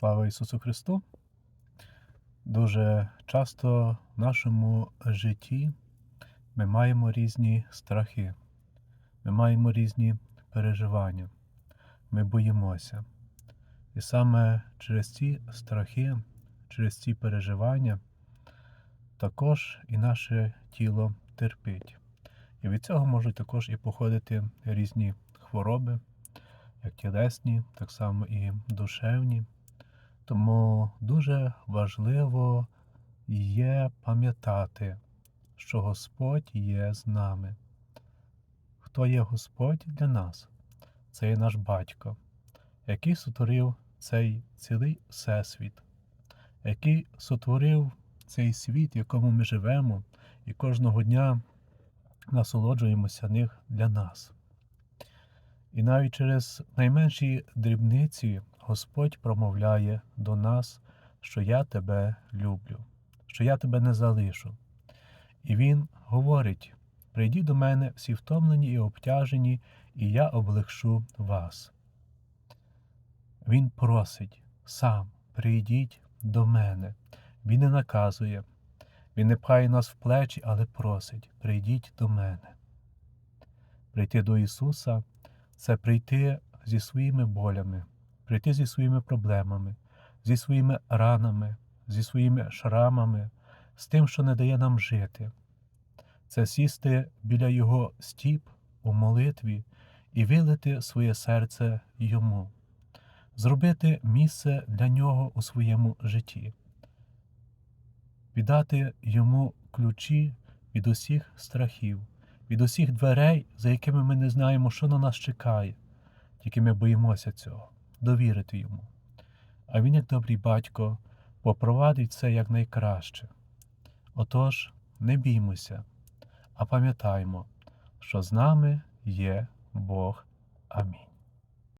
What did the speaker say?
Слава Ісусу Христу! Дуже часто в нашому житті ми маємо різні страхи, ми маємо різні переживання, ми боїмося. І саме через ці страхи, через ці переживання також і наше тіло терпить. І від цього можуть також і походити різні хвороби, як тілесні, так само і душевні. Тому дуже важливо є пам'ятати, що Господь є з нами. Хто є Господь для нас? Це є наш батько, який сотворив цей цілий всесвіт, який сотворив цей світ, в якому ми живемо, і кожного дня насолоджуємося них для нас. І навіть через найменші дрібниці Господь промовляє до нас, що я тебе люблю, що я тебе не залишу. І Він говорить: прийдіть до мене всі втомлені і обтяжені, і я облегшу вас. Він просить сам, прийдіть до мене. Він не наказує, Він не пхає нас в плечі, але просить: прийдіть до мене. Прийти до Ісуса це прийти зі своїми болями, прийти зі своїми проблемами, зі своїми ранами, зі своїми шрамами, з тим, що не дає нам жити. Це сісти біля Його стіп у молитві і вилити своє серце йому, зробити місце для нього у своєму житті, віддати йому ключі від усіх страхів, від усіх дверей, за якими ми не знаємо, що на нас чекає, тільки ми боїмося цього, довірити йому. А він, як добрий батько, попровадить це якнайкраще. Отож, не біймося, а пам'ятаймо, що з нами є Бог. Амінь.